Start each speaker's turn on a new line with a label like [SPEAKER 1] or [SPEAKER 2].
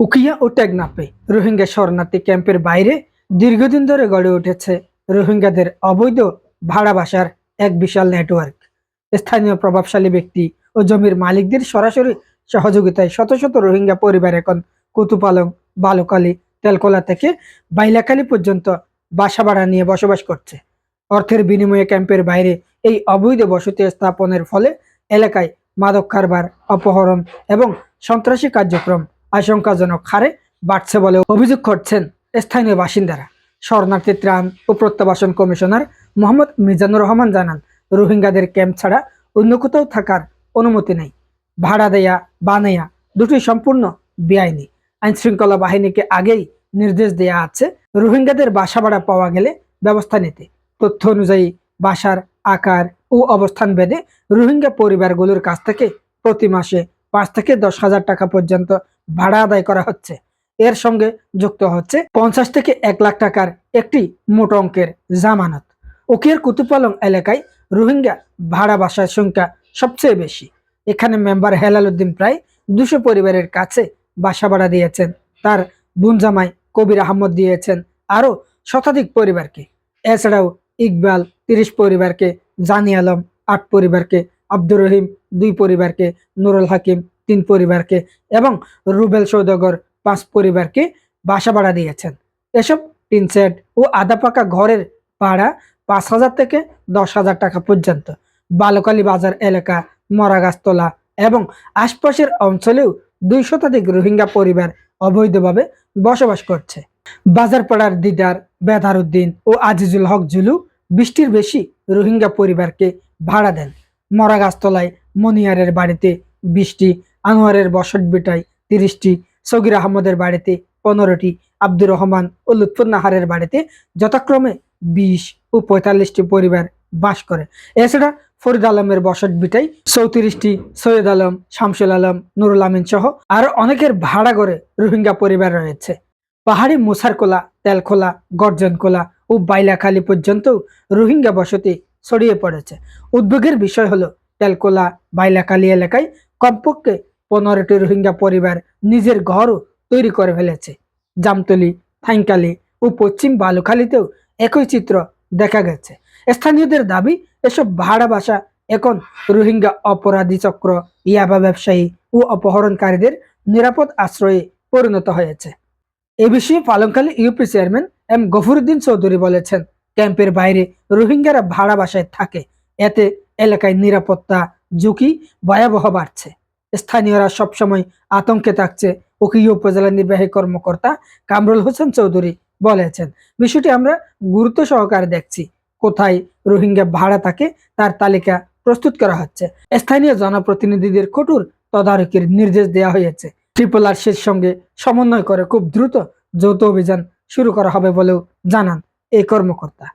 [SPEAKER 1] উকিয়া ও টেকনাপে রোহিঙ্গা শরণার্থী ক্যাম্পের বাইরে দীর্ঘদিন ধরে গড়ে উঠেছে রোহিঙ্গাদের অবৈধ ভাড়া বাসার এক বিশাল নেটওয়ার্ক স্থানীয় প্রভাবশালী ব্যক্তি ও জমির মালিকদের সরাসরি সহযোগিতায় শত শত রোহিঙ্গা পরিবার এখন কুতুপালং বালুকালী, তেলকোলা থেকে বাইলাকালী পর্যন্ত বাসা ভাড়া নিয়ে বসবাস করছে। অর্থের বিনিময়ে ক্যাম্পের বাইরে এই অবৈধ বসতি স্থাপনের ফলে এলাকায় মাদক কারবার, অপহরণ এবং সন্ত্রাসী কার্যক্রম আশঙ্কাজনক হারে বাড়ছে বলে অভিযোগ করছেন স্থানীয় বাসিন্দারা। শরণার্থী ত্রাণ ও প্রত্যাবাসন কমিশনার মোহাম্মদ মিজানুর রহমান জানান, রোহিঙ্গাদের ক্যাম্প ছাড়া অন্য কোথাও থাকার অনুমতি নেই। ভাড়া দেয়া বা দুটি সম্পূর্ণ বেআইনি। আইন শৃঙ্খলা বাহিনীকে আগেই নির্দেশ দেয়া আছে, রোহিঙ্গাদের বাসা ভাড়া পাওয়া গেলে ব্যবস্থা নিতে। তথ্য অনুযায়ী বাসার আকার ও অবস্থান ভেদে রোহিঙ্গা পরিবারগুলোর কাছ থেকে প্রতি মাসে পাঁচ থেকে দশ হাজার টাকা পর্যন্ত ভাড়া আদায় করা হচ্ছে। এর সঙ্গে যুক্ত হচ্ছে পঞ্চাশ থেকে এক লাখ টাকার একটি মোট অঙ্কের জামানত। ওকিয়ার কুতুপালং এলাকায় রোহিঙ্গা ভাড়া বাসার সংখ্যা সবচেয়ে বেশি। এখানে মেম্বার হেলাল উদ্দিন প্রায় দুশো পরিবারের কাছে বাসা ভাড়া দিয়েছেন। তার বুনজামাই কবির আহমদ দিয়েছেন আরও শতাধিক পরিবারকে। এছাড়াও ইকবাল তিরিশ পরিবারকে, জানি আলম আট পরিবারকে, আব্দুর রহিম দুই পরিবারকে, নুরুল হাকিম তিন পরিবারকে এবং রুবেল সৌদাগর পাঁচ পরিবারকে বাসা ভাড়া দিয়েছেন। এসব টিন সেট ও আধা পাকা ঘরের ভাড়া পাঁচ হাজার থেকে দশ হাজার টাকা পর্যন্ত। বালকালী বাজার এলাকা, মরাগাছতলা এবং আশপাশের অঞ্চলেও দুই শতাধিক রোহিঙ্গা পরিবার অবৈধভাবে বসবাস করছে। বাজারপাড়ার দিদার বেদারউদ্দিন ও আজিজুল হক জুলু বৃষ্টির বেশি রোহিঙ্গা পরিবারকে ভাড়া দেন। মরাগাছতলায় মনিয়ারের বাড়িতে বিশটি, আনোয়ারের বসত বিটায় তিরিশটি, সগির আহমদের বাড়িতে পনেরোটি, আব্দুর রহমান ও লুৎফুর নাহারের বাড়িতে যথাক্রমে বিশ ও পঁয়তাল্লিশটি পরিবার বাস করে। এছাড়া ফরিদ আলমের বসত বিটাই চৌত্রিশটি, সৈয়দ আলম, শামসুল আলম, নুরুল আমিন সহ আরও অনেকের ভাড়া করে রোহিঙ্গা পরিবার রয়েছে। পাহাড়ি মুসারকোলা, তেলখোলা, গর্জনকোলা ও বাইলাখালী পর্যন্ত রোহিঙ্গা বসতি ছড়িয়ে পড়েছে। উদ্বেগের বিষয় হলো তেলকোলা বাইলাখালী এলাকায় কমপক্ষে পনেরোটি রোহিঙ্গা পরিবার নিজের ঘরও তৈরি করে ফেলেছে। জামতলি থাইংকালি ও পশ্চিম বালুখালীতেও একই চিত্র দেখা গেছে। স্থানীয়দের দাবি, এসব ভাড়া বাসা এখন রোহিঙ্গা অপরাধী চক্র, ইয়াবা ব্যবসায়ী ও অপহরণকারীদের নিরাপদ আশ্রয়ে পরিণত হয়েছে। এ বিষয়ে Palongkhali UP chairman M Gafruddin Chowdhury বলেছেন, ক্যাম্পের বাইরে রোহিঙ্গারা ভাড়া বাসায় থাকে, এতে এলাকায় নিরাপত্তা ঝুঁকি ভয়াবহ বাড়ছে। স্থানীয়রা সবসময় আতঙ্কে থাকছে উকিয়া উপজেলা নির্বাহী কর্মকর্তা কামরুল হোসেন চৌধুরী বলেছেন, বিষয়টি আমরা গুরুত্ব সহকারে দেখছি, কোথায় রোহিঙ্গা ভাড়া থাকে তার তালিকা প্রস্তুত করা হচ্ছে। স্থানীয় জনপ্রতিনিধিদের কঠোর তদারকির নির্দেশ দেওয়া হয়েছে। ট্রিপল আর সঙ্গে সমন্বয় করে খুব দ্রুত যৌথ অভিযান শুরু করা হবে বলেও জানান এই কর্মকর্তা।